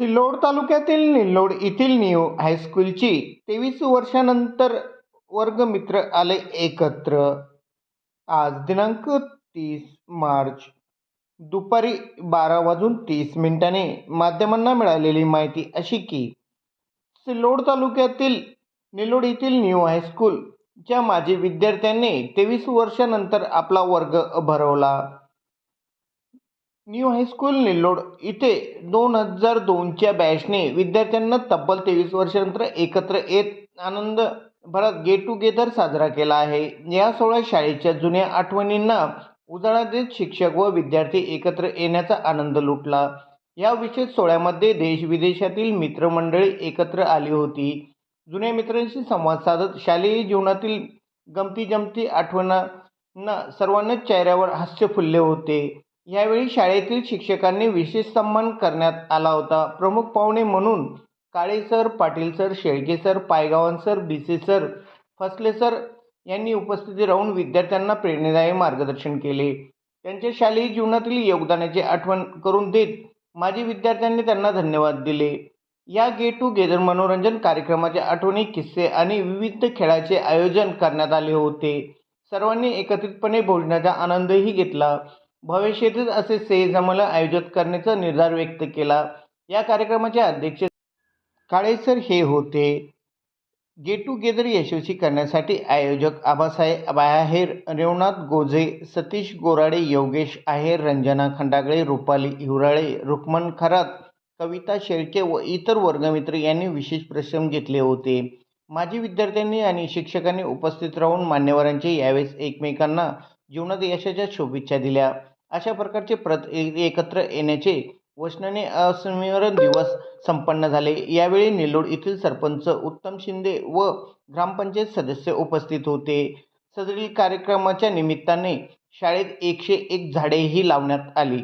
सिल्लोड तालुक्यातील निल्लोड येथील न्यू हायस्कूलची तेवीस वर्षानंतर वर्गमित्र आले एकत्र. आज दिनांक तीस मार्च दुपारी बारा वाजून तीस मिनिटाने माध्यमांना मिळालेली माहिती अशी की सिल्लोड तालुक्यातील निलोड येथील न्यू हायस्कूलच्या माजी विद्यार्थ्यांनी तेवीस वर्षानंतर आपला वर्ग भरवला. New high school Nillod. इथे दोन हजार दोनच्या बॅचने विद्यार्थ्यांना तब्बल तेवीस वर्षानंतर एकत्र येत आनंद भरात गेट टुगेदर साजरा केला आहे. या सोहळ्यात शाळेच्या जुन्या आठवणींना उजाळा देत शिक्षक व विद्यार्थी एकत्र येण्याचा आनंद लुटला. या विशेष सोहळ्यामध्ये देश विदेशातील मित्रमंडळी एकत्र आली होती. जुन्या मित्रांशी संवाद साधत शालेय जीवनातील गमती जमती आठवणांना सर्वांनाच चेहऱ्यावर हास्य फुलले होते. यावेळी शाळेतील शिक्षकांनी विशेष सन्मान करण्यात आला होता. प्रमुख पाहुणे म्हणून Kale sir Patil sir Shelke sir Paigavan sir Bise sir Fasle sir यांनी उपस्थिती राहून विद्यार्थ्यांना प्रेरणादायी मार्गदर्शन केले. त्यांच्या शालेय जीवनातील योगदानाची आठवण करून देत माजी विद्यार्थ्यांनी त्यांना धन्यवाद दिले. या गेट टुगेदर मनोरंजन कार्यक्रमाच्या आठवणी किस्से आणि विविध खेळाचे आयोजन करण्यात आले होते. सर्वांनी एकत्रितपणे भोजनाचा आनंदही घेतला. भविष्यातील असे सेजमल आयोजित करण्याचा निर्धार व्यक्त केला. या कार्यक्रमाचे अध्यक्ष काळेसर हे होते. गेट टुगेदर यशस्वी करण्यासाठी आयोजक आबासाहेब आहेर रेवनाथ गोजे सतीश गोराडे योगेश आहेर रंजना खंडागळे रुपाली हिवराळे रुक्मन खरात कविता शेळके व इतर वर्गमित्र यांनी विशेष परिश्रम घेतले होते. माजी विद्यार्थ्यांनी आणि शिक्षकांनी उपस्थित राहून मान्यवरांचे यावेळेस एकमेकांना जीवनात यशाच्या शुभेच्छा दिल्या. अशा प्रकारचे प्रत एकत्र येण्याचे वचनाने अस्मरण दिवस संपन्न झाले. यावेळी निलोड येथील सरपंच उत्तम शिंदे व ग्रामपंचायत सदस्य उपस्थित होते. सदरील कार्यक्रमाच्या निमित्ताने शाळेत एकशे एक झाडेही लावण्यात आली.